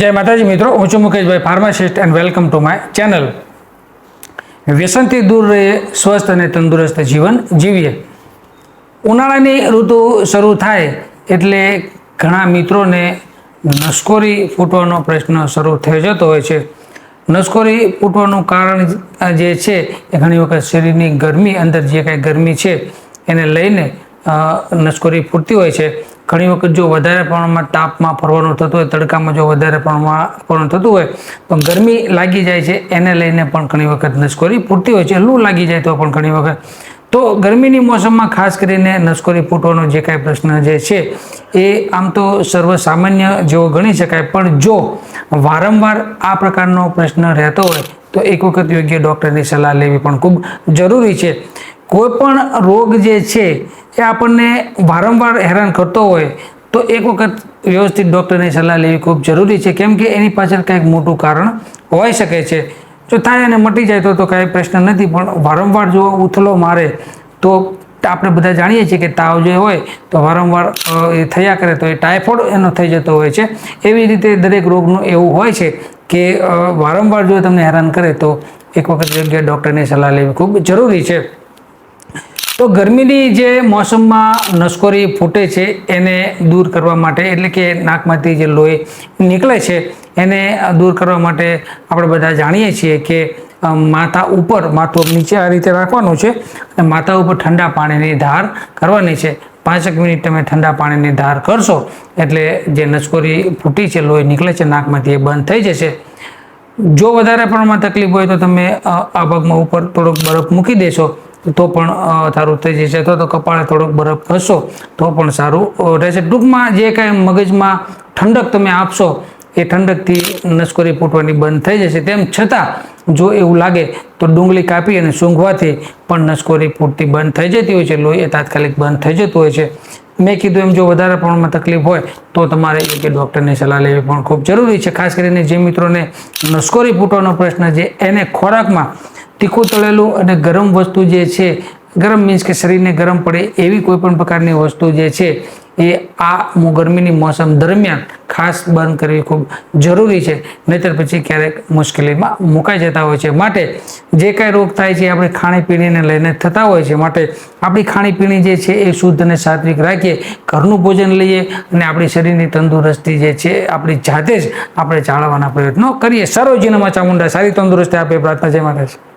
જય માતાજી મિત્રો, હું છું Mukeshbhai pharmacist and welcome to my channel વ્યસનથી દૂર રહીએ સ્વસ્થ અને તંદુરસ્ત જીવન જીવીએ. ઉનાળાની ઋતુ શરૂ થાય એટલે ઘણા મિત્રોને નસકોરી ફૂટવાનો પ્રશ્ન શરૂ થઈ જતો હોય છે. નસકોરી ફૂટવાનું કારણ જે છે એ ઘણી વખત શરીરની ગરમી, અંદર જે કાંઈ ગરમી છે એને લઈને નસકોરી ફૂટતી હોય છે. ઘણી વખત જો વધારે પ્રમાણમાં તાપમાં ફરવાનું થતું હોય, તડકામાં જો વધારે પ્રમાણમાં ફરવાનું થતું હોય તો ગરમી લાગી જાય છે, એને લઈને પણ ઘણી વખત નસકોરી પૂરતી હોય છે. લૂ લાગી જાય તો પણ ઘણી વખત. તો ગરમીની મોસમમાં ખાસ કરીને નસકોરી ફૂટવાનો જે કાંઈ પ્રશ્ન જે છે, એ આમ તો સર્વસામાન્ય જેવો ગણી શકાય, પણ જો વારંવાર આ પ્રકારનો પ્રશ્ન રહેતો હોય, તો એક વખત યોગ્ય ડૉક્ટરની સલાહ લેવી પણ ખૂબ જરૂરી છે. કોઈ પણ રોગ જે છે, એ આપણને વારંવાર હેરાન કરતો હોય, તો એક વખત વ્યવસ્થિત ડૉક્ટરની સલાહ લેવી ખૂબ જરૂરી છે. કેમ કે એની પાછળ કંઈક મોટું કારણ હોઈ શકે છે. જો થાય અને મટી જાય તો તો કાંઈ પ્રશ્ન નથી, પણ વારંવાર જો ઉથલો મારે, તો આપણે બધા જાણીએ છીએ કે તાવ જે હોય, તો વારંવાર એ થયા કરે તો એ ટાઇફોઇડ એનો થઈ જતો હોય છે. એવી રીતે દરેક રોગનું એવું હોય છે કે વારંવાર જો તમને હેરાન કરે તો એક વખત યોગ્ય ડૉક્ટરની સલાહ લેવી ખૂબ જરૂરી છે. તો ગરમીની જે મોસમમાં નસકોરી ફૂટે છે, એને દૂર કરવા માટે, એટલે કે નાકમાંથી જે લોહી નીકળે છે, એને દૂર કરવા માટે આપણે બધા જાણીએ છીએ કે માથા ઉપર માથું નીચે આ રીતે રાખવાનું છે, અને માથા ઉપર ઠંડા પાણીની ધાર કરવાની છે. પાંચેક મિનિટ તમે ઠંડા પાણીની ધાર કરશો, એટલે જે નસકોરી ફૂટી છે, લોહી નીકળે છે, નાકમાંથી એ બંધ થઈ જશે. જો વધારે પ્રમાણમાં તકલીફ હોય તો તમે આ ભાગમાં ઉપર થોડોક બરફ મૂકી દેશો. તો પણ સારું થઈ જશે. અથવા તો કપાળે થોડોક બરફ ઘસો તો પણ સારું રહેશે. ટૂંકમાં જે કાંઈ મગજમાં ઠંડક તમે આપશો, એ ઠંડકથી નસકોરી ફૂટવાની બંધ થઈ જશે. તેમ છતાં, જો એવું લાગે, તો ડુંગળી કાપી અને સૂંઘવાથી પણ નસકોરી ફૂટતી બંધ થઈ જતી હોય છે. લોહી એ તાત્કાલિક બંધ થઈ જતું હોય છે. મેં કીધું એમ, જો વધારે પ્રમાણમાં તકલીફ હોય, તો તમારે એક ડૉક્ટરની સલાહ લેવી પણ ખૂબ જરૂરી છે. ખાસ કરીને જે મિત્રોને નસકોરી ફૂટવાનો પ્રશ્ન છે, એને ખોરાકમાં તીખું તળેલું અને ગરમ વસ્તુ જે છે, ગરમ મીન્સ કે શરીરને ગરમ પડે એવી કોઈ પણ પ્રકારની વસ્તુ જે છે, એ આ ગરમીની મોસમ દરમિયાન ખાસ બંધ કરવી ખૂબ જરૂરી છે. નહીતર પછી ક્યારેક મુશ્કેલીમાં મુકાઈ જતા હોય છે. માટે જે કાંઈ રોગ થાય છે આપણે ખાણીપીણીને લઈને થતા હોય છે. માટે આપણી ખાણીપીણી જે છે એ શુદ્ધ અને સાત્વિક રાખીએ, ઘરનું ભોજન લઈએ અને આપણી શરીરની તંદુરસ્તી જે છે, આપણી જાતે જ આપણે જાળવવાના પ્રયત્નો કરીએ. સરોજીનામાં ચામુંડા સારી તંદુરસ્તી આપે. પ્રાર્થના જય માતાજી.